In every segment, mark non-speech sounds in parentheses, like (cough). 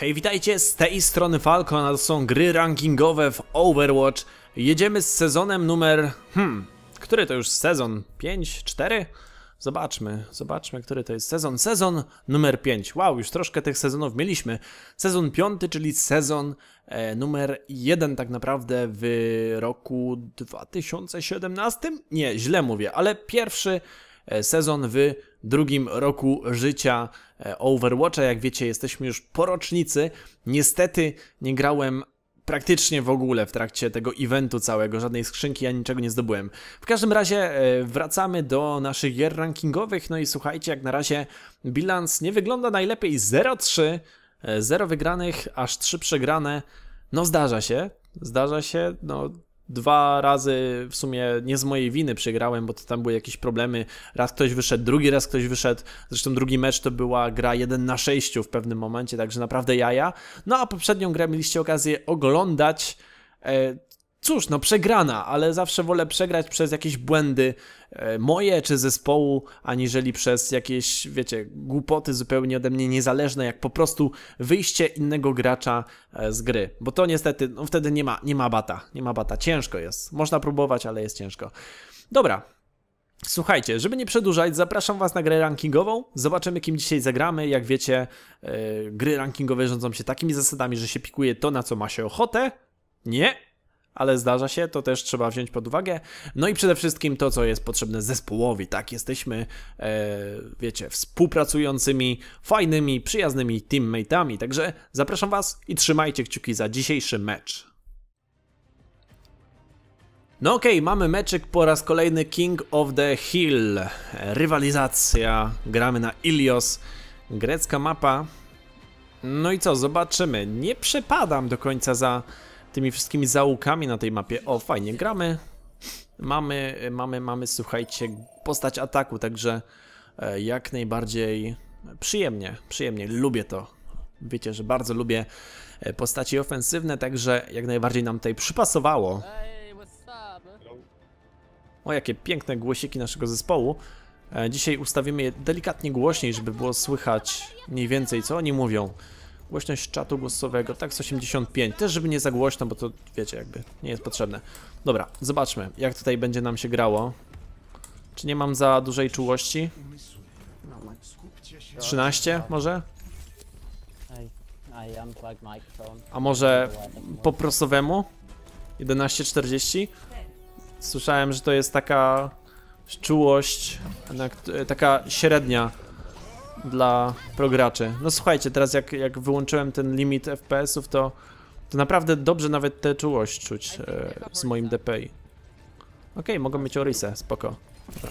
Hej, witajcie z tej strony Falcon, a to są gry rankingowe w Overwatch. Jedziemy z sezonem numer... Hmm, który to już sezon? 5? 4? Zobaczmy, zobaczmy, który to jest sezon. Sezon numer 5. Wow, już troszkę tych sezonów mieliśmy. Sezon 5, czyli sezon e, numer 1 tak naprawdę w roku 2017? Nie, źle mówię, ale pierwszy e, sezon w drugim roku życia e, Overwatcha. Jak wiecie, jesteśmy już po rocznicy. Niestety nie grałem praktycznie w ogóle w trakcie tego eventu całego, żadnej skrzynki, ja niczego nie zdobyłem. W każdym razie e, wracamy do naszych gier rankingowych, no i słuchajcie, jak na razie bilans nie wygląda najlepiej 0-3, 0 e, wygranych, aż 3 przegrane. No zdarza się, zdarza się, no dwa razy w sumie nie z mojej winy przegrałem, bo to tam były jakieś problemy. Raz ktoś wyszedł, drugi raz ktoś wyszedł. Zresztą drugi mecz to była gra 1 na 6 w pewnym momencie, także naprawdę jaja. No a poprzednią grę mieliście okazję oglądać. Cóż, no przegrana, ale zawsze wolę przegrać przez jakieś błędy e, moje czy zespołu, aniżeli przez jakieś, wiecie, głupoty zupełnie ode mnie niezależne, jak po prostu wyjście innego gracza e, z gry. Bo to niestety, no wtedy nie ma, nie ma bata, nie ma bata, ciężko jest. Można próbować, ale jest ciężko. Dobra, Słuchajcie, żeby nie przedłużać, zapraszam Was na grę rankingową. Zobaczymy, kim dzisiaj zagramy. Jak wiecie, yy, gry rankingowe rządzą się takimi zasadami, że się pikuje to, na co ma się ochotę. Nie, ale zdarza się, to też trzeba wziąć pod uwagę. No i przede wszystkim to, co jest potrzebne zespołowi, tak? Jesteśmy, e, wiecie, współpracującymi, fajnymi, przyjaznymi teammateami, także zapraszam Was i trzymajcie kciuki za dzisiejszy mecz. No okej, okay, mamy meczyk po raz kolejny King of the Hill. Rywalizacja, gramy na Ilios, grecka mapa. No i co, zobaczymy. Nie przepadam do końca za tymi wszystkimi załukami na tej mapie. O, fajnie, gramy. Mamy, mamy, mamy, słuchajcie, postać ataku, także e, jak najbardziej przyjemnie, przyjemnie, lubię to. Wiecie, że bardzo lubię e, postaci ofensywne, także jak najbardziej nam tutaj przypasowało. O, jakie piękne głosiki naszego zespołu. E, dzisiaj ustawimy je delikatnie głośniej, żeby było słychać mniej więcej, co oni mówią. Głośność czatu głosowego, tak z 85. Też żeby nie za głośno, bo to wiecie jakby nie jest potrzebne. Dobra, zobaczmy jak tutaj będzie nam się grało. Czy nie mam za dużej czułości? 13 może? A może po prosowemu? 11.40? Słyszałem, że to jest taka czułość, taka średnia dla prograczy. No słuchajcie, teraz jak, jak wyłączyłem ten limit FPS-ów, to, to naprawdę dobrze nawet tę czułość czuć e, z moim DPI. Okej, okay, mogą mieć Orisę, spoko. Dobra,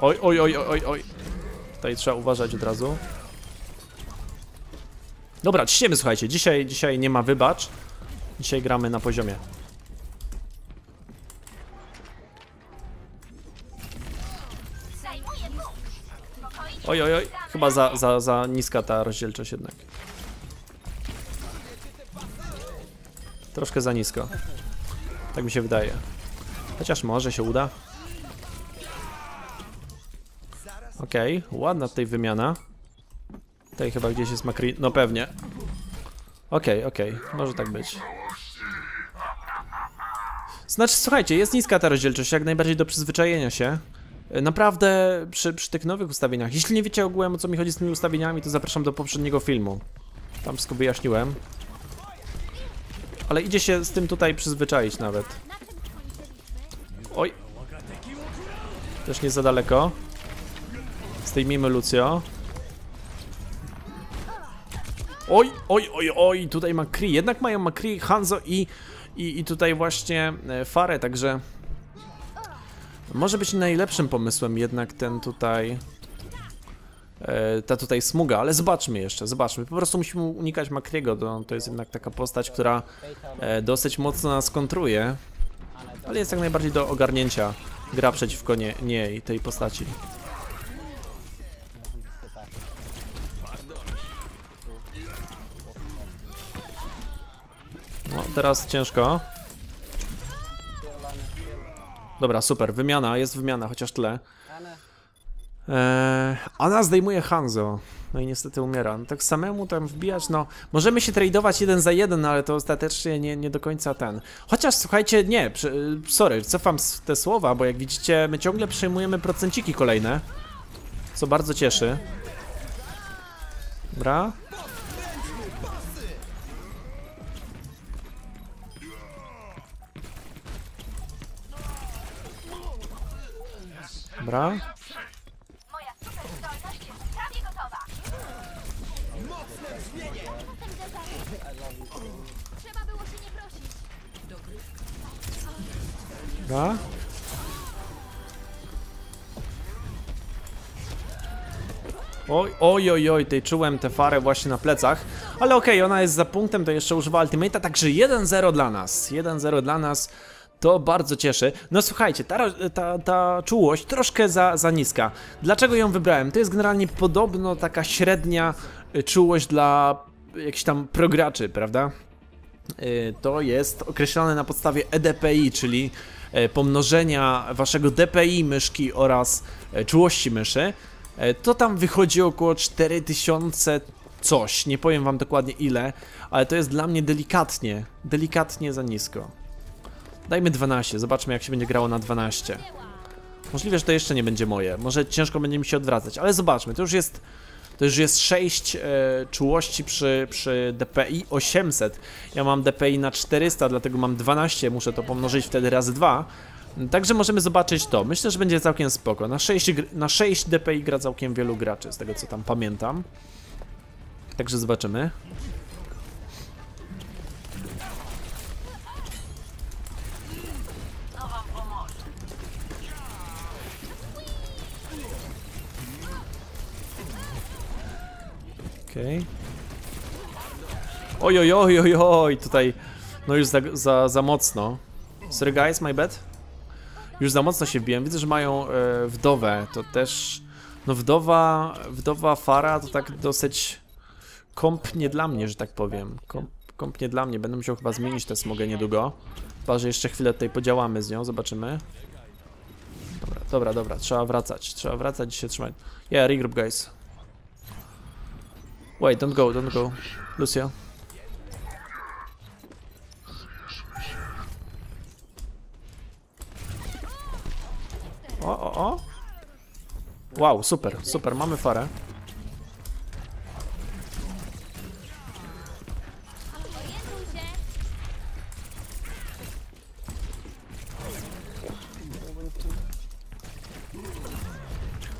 Oj, oj, oj, oj, oj. Tutaj trzeba uważać od razu. Dobra, ciśniemy, słuchajcie. Dzisiaj, dzisiaj nie ma wybacz. Dzisiaj gramy na poziomie. Oj, oj, oj. Chyba za, za, za niska ta rozdzielczość jednak. Troszkę za nisko. Tak mi się wydaje. Chociaż może się uda. Okej, okay, ładna tutaj wymiana. Tutaj chyba gdzieś jest Makri... No pewnie. Okej, okay, okej, okay. może tak być. Znaczy, słuchajcie, jest niska ta rozdzielczość, jak najbardziej do przyzwyczajenia się. Naprawdę przy, przy tych nowych ustawieniach, jeśli nie wiecie ogółem o co mi chodzi z tymi ustawieniami, to zapraszam do poprzedniego filmu. Tam wszystko wyjaśniłem. Ale idzie się z tym tutaj przyzwyczaić nawet. Oj. Też nie za daleko. Zdejmijmy Lucio. Oj, oj, oj, oj, tutaj Makri. Jednak mają Makri, Hanzo i, i, i tutaj właśnie e, Farę, także może być najlepszym pomysłem jednak ten tutaj e, ta tutaj smuga, ale zobaczmy jeszcze, zobaczmy. Po prostu musimy unikać Makriego, to, to jest jednak taka postać, która e, dosyć mocno nas kontruje, ale jest jak najbardziej do ogarnięcia gra przeciwko nie, niej, tej postaci. No, teraz ciężko. Dobra, super, wymiana, jest wymiana, chociaż tyle. Eee, ona zdejmuje Hanzo. No i niestety umiera. No tak samemu tam wbijać, no. Możemy się tradeować jeden za jeden, ale to ostatecznie nie, nie do końca ten. Chociaż słuchajcie, nie, przy, sorry, cofam te słowa, bo jak widzicie, my ciągle przyjmujemy procenciki kolejne. Co bardzo cieszy. Dobra. Prosić. Dobra. Oj, oj, oj, oj, tej czułem tę farę właśnie na plecach. Ale okej, ona jest za punktem, to jeszcze używa ultimate'a, także 1-0 dla nas. 1-0 dla nas. To bardzo cieszy. No słuchajcie, ta, ta, ta czułość troszkę za, za niska. Dlaczego ją wybrałem? To jest generalnie podobno taka średnia y, czułość dla jakichś tam prograczy, prawda? Y, to jest określone na podstawie EDPI, czyli e, pomnożenia waszego DPI myszki oraz czułości myszy. To tam wychodzi około 4000 coś, nie powiem wam dokładnie ile, ale to jest dla mnie delikatnie, delikatnie za nisko. Dajmy 12, zobaczmy jak się będzie grało na 12. Możliwe, że to jeszcze nie będzie moje, może ciężko będzie mi się odwracać, ale zobaczmy, to już jest to już jest 6 e, czułości przy, przy DPI 800. Ja mam DPI na 400, dlatego mam 12, muszę to pomnożyć wtedy razy 2. Także możemy zobaczyć to. Myślę, że będzie całkiem spoko. Na 6, gr- na 6 DPI gra całkiem wielu graczy, z tego co tam pamiętam. Także zobaczymy. Oj, oj, oj, oj, oj, tutaj no już za, za, za mocno. Sorry guys, my bad. Już za mocno się wbiłem. Widzę, że mają e, wdowę, to też... No wdowa, wdowa Fara to tak dosyć komp nie dla mnie, że tak powiem. Komp, nie dla mnie. Będę musiał chyba zmienić tę smogę niedługo. Chyba, że jeszcze chwilę tutaj podziałamy z nią, zobaczymy. Dobra, dobra, dobra, trzeba wracać. Trzeba wracać i się trzymać. Yeah, regroup guys. Wait, don't go, don't go. Lucio. Wow, super, super, mamy farę.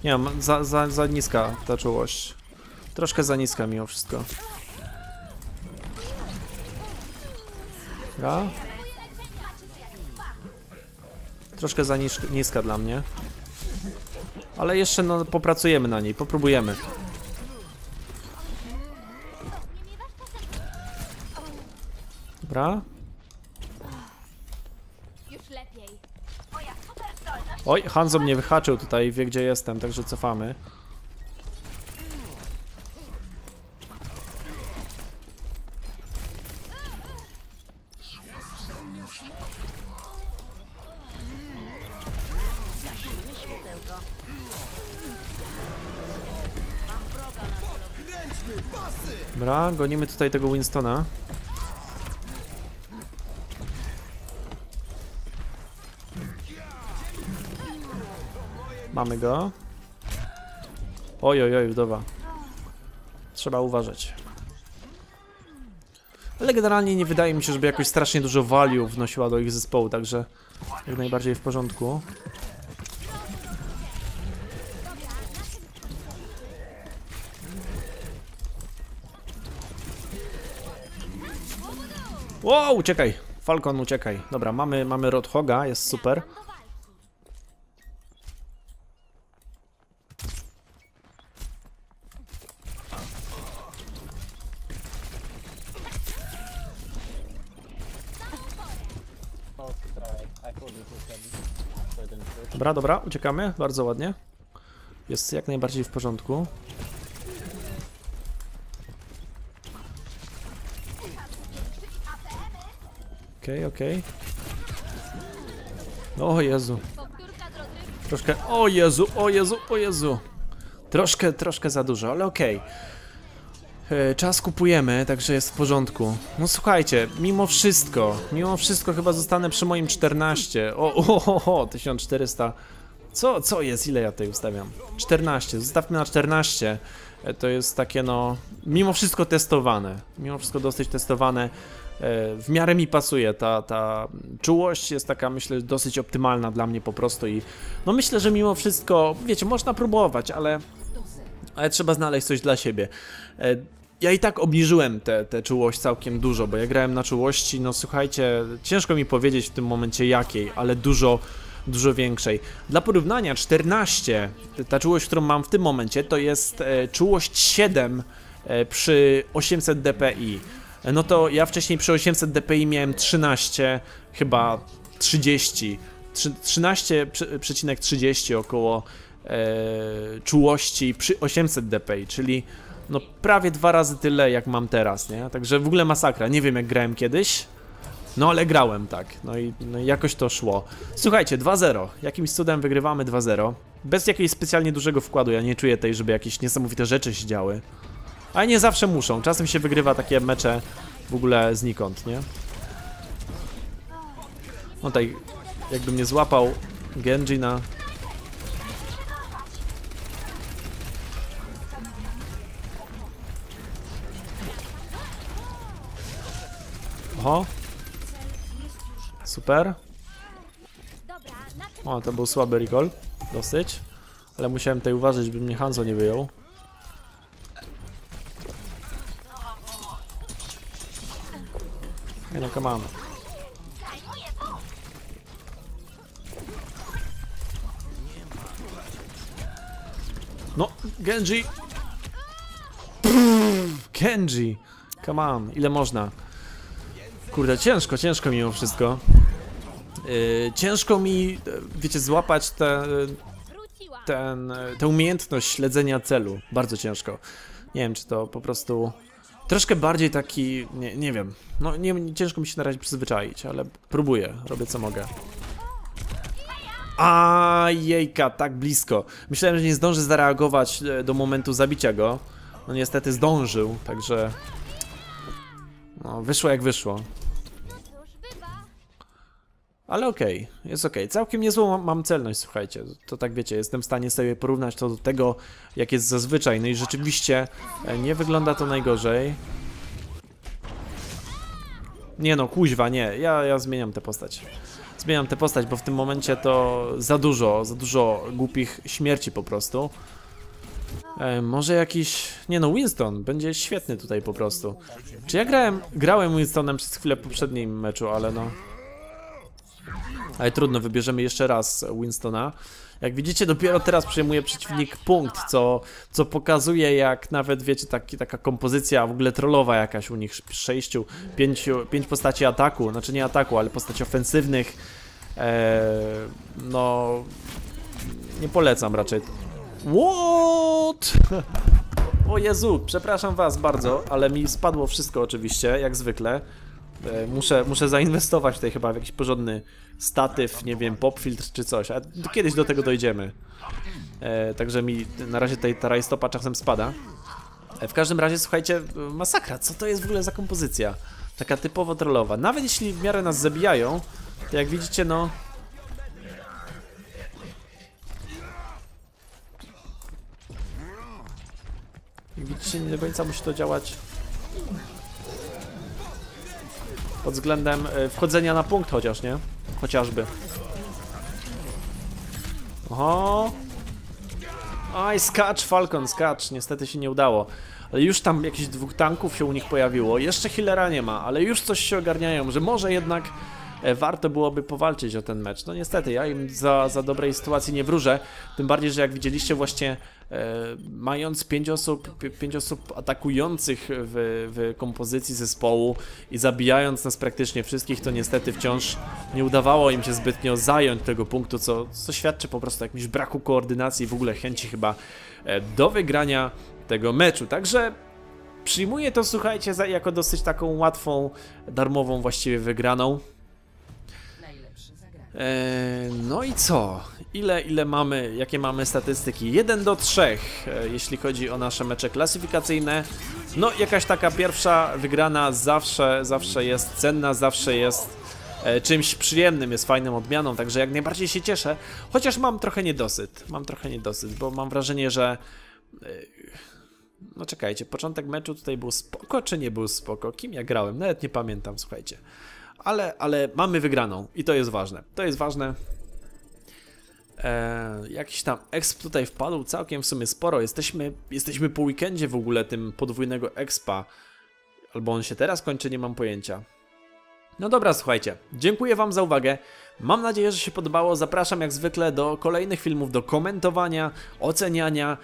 Nie wiem, za, za, za niska ta czułość. Troszkę za niska mimo wszystko. Dobra. Troszkę za niska dla mnie. Ale jeszcze no, popracujemy na niej, popróbujemy. Dobra. Oj, Hanzo mnie wyhaczył tutaj, wie gdzie jestem, także cofamy. Gonimy tutaj tego Winstona. Mamy go. Oj, oj, oj, wdowa. Trzeba uważać. Ale generalnie nie wydaje mi się, żeby jakoś strasznie dużo value wnosiła do ich zespołu, także jak najbardziej w porządku. Wow, uciekaj! Falcon, uciekaj. Dobra, mamy, mamy Roadhoga, jest super. Dobra, dobra, uciekamy, bardzo ładnie. Jest jak najbardziej w porządku. Okej, okej. O Jezu. Powtórka z rozrywki. Troszkę. O Jezu, o Jezu, o Jezu. Troszkę, troszkę za dużo, ale okej. E, Czas kupujemy, także jest w porządku. No słuchajcie, mimo wszystko, mimo wszystko chyba zostanę przy moim 14. O, o, o, o 1400. Co, co jest? Ile ja tutaj ustawiam? 14. Zostawmy na 14. E, To jest takie no, mimo wszystko testowane. Mimo wszystko dosyć testowane. E, W miarę mi pasuje ta, ta czułość jest taka myślę dosyć optymalna dla mnie po prostu i no myślę, że mimo wszystko, wiecie, można próbować, ale ale trzeba znaleźć coś dla siebie. E, Ja i tak obniżyłem tę tę czułość całkiem dużo, bo ja grałem na czułości, no słuchajcie, ciężko mi powiedzieć w tym momencie jakiej, ale dużo, dużo większej. Dla porównania 14, t- ta czułość, którą mam w tym momencie, to jest e, czułość 7 e, przy 800 dpi. No to ja wcześniej przy 800 dpi miałem 13, chyba 30, trzy- 13,30 około e, czułości przy 800 dpi, czyli no prawie dwa razy tyle jak mam teraz, nie? Także w ogóle masakra. Nie wiem jak grałem kiedyś, no ale grałem tak. No i, no jakoś to szło. Słuchajcie, 2-0. Jakimś cudem wygrywamy 2-0. Bez jakiegoś specjalnie dużego wkładu. Ja nie czuję tej, żeby jakieś niesamowite rzeczy się działy. Ale nie zawsze muszą. Czasem się wygrywa takie mecze w ogóle znikąd, nie? No tutaj jakby mnie złapał Genji na Oho. Super. O, to był słaby recall. Dosyć. Ale musiałem tutaj uważać, by mnie Hanzo nie wyjął. No, Genji! Genji! Come on, ile można? Kurde, ciężko, ciężko mimo wszystko. Yy, ciężko mi, e, wiecie, złapać te, ten, e, tę umiejętność śledzenia celu. Bardzo ciężko. Nie wiem, czy to po prostu troszkę bardziej taki, nie, nie wiem. No nie, ciężko mi się na razie przyzwyczaić, ale próbuję, robię co mogę. A jejka, tak blisko. Myślałem, że nie zdąży zareagować e, do momentu zabicia go. No niestety zdążył, także no, wyszło jak wyszło. Ale okej, jest okej. Całkiem niezłą mam- mam celność, słuchajcie. To tak wiecie, jestem w stanie sobie porównać to do tego, jak jest zazwyczaj. No i rzeczywiście e, nie wygląda to najgorzej. Nie no, kuźwa, nie. Ja, ja zmieniam tę postać. Zmieniam tę postać, bo w tym momencie to za dużo, za dużo głupich śmierci po prostu. E, może jakiś... Nie no, Winston będzie świetny tutaj po prostu. Czy ja grałem, grałem Winstonem przez chwilę w poprzednim meczu, ale no... Ale trudno, wybierzemy jeszcze raz Winstona. Jak widzicie, dopiero teraz przejmuje przeciwnik punkt, co, co pokazuje, jak nawet, wiecie, taki, taka kompozycja w ogóle trollowa jakaś u nich, sześciu, pięciu, pięć postaci ataku, znaczy nie ataku, ale postaci ofensywnych. Eee, no, nie polecam raczej. What? (laughs) O Jezu, przepraszam was bardzo, ale mi spadło wszystko oczywiście, jak zwykle. E, Muszę, muszę zainwestować tutaj chyba w jakiś porządny statyw, nie wiem, popfiltr czy coś, a kiedyś do tego dojdziemy. E, także mi na razie tutaj ta rajstopa czasem spada. E, w każdym razie, słuchajcie, masakra, co to jest w ogóle za kompozycja? Taka typowo trollowa. Nawet jeśli w miarę nas zabijają, to jak widzicie, no... Jak widzicie, nie do końca musi to działać pod względem e, wchodzenia na punkt chociaż, nie? Chociażby. Oho. Aj, skacz, Falcon, skacz. Niestety się nie udało. Ale już tam jakichś dwóch tanków się u nich pojawiło. Jeszcze healera nie ma, ale już coś się ogarniają, że może jednak e, warto byłoby powalczyć o ten mecz. No niestety, ja im za, za dobrej sytuacji nie wróżę. Tym bardziej, że jak widzieliście właśnie mając pięć osób, pi- pięć osób atakujących w, w kompozycji zespołu i zabijając nas praktycznie wszystkich, to niestety wciąż nie udawało im się zbytnio zająć tego punktu, co, co świadczy po prostu o jakimś braku koordynacji i w ogóle chęci chyba e, do wygrania tego meczu. Także przyjmuję to, słuchajcie, jako dosyć taką łatwą, darmową właściwie wygraną. E, no i co? Ile, ile mamy, jakie mamy statystyki? 1 do 3, e, jeśli chodzi o nasze mecze klasyfikacyjne. No, jakaś taka pierwsza wygrana zawsze, zawsze jest cenna, zawsze jest e, czymś przyjemnym, jest fajną odmianą, także jak najbardziej się cieszę. Chociaż mam trochę niedosyt, mam trochę niedosyt, bo mam wrażenie, że e, no czekajcie, początek meczu tutaj był spoko, czy nie był spoko? Kim ja grałem? Nawet nie pamiętam, słuchajcie. Ale, ale mamy wygraną i to jest ważne. To jest ważne. Eee, jakiś tam exp tutaj wpadł, całkiem w sumie sporo. Jesteśmy, jesteśmy po weekendzie w ogóle tym podwójnego expa. Albo on się teraz kończy, nie mam pojęcia. No dobra, słuchajcie. Dziękuję Wam za uwagę. Mam nadzieję, że się podobało. Zapraszam jak zwykle do kolejnych filmów, do komentowania, oceniania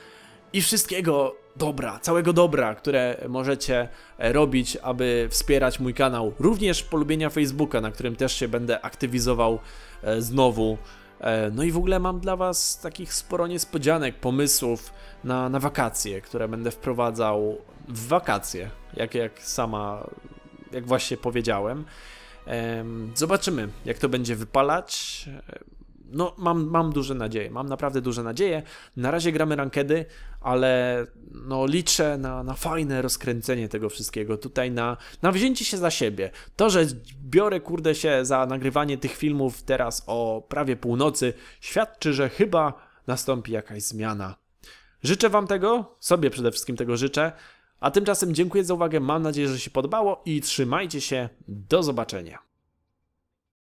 i wszystkiego dobra, całego dobra, które możecie e, robić, aby wspierać mój kanał. Również polubienia Facebooka, na którym też się będę aktywizował e, znowu. E, No i w ogóle mam dla Was takich sporo niespodzianek, pomysłów na, na wakacje, które będę wprowadzał w wakacje, jak, jak sama, jak właśnie powiedziałem. Em, Zobaczymy, jak to będzie wypalać. No, mam, mam duże nadzieje, mam naprawdę duże nadzieje. Na razie gramy rankedy, ale no, liczę na, na fajne rozkręcenie tego wszystkiego, tutaj na, na wzięcie się za siebie. To, że biorę kurde się za nagrywanie tych filmów teraz o prawie północy, świadczy, że chyba nastąpi jakaś zmiana. Życzę Wam tego, sobie przede wszystkim tego życzę, a tymczasem dziękuję za uwagę, mam nadzieję, że się podobało i trzymajcie się, do zobaczenia.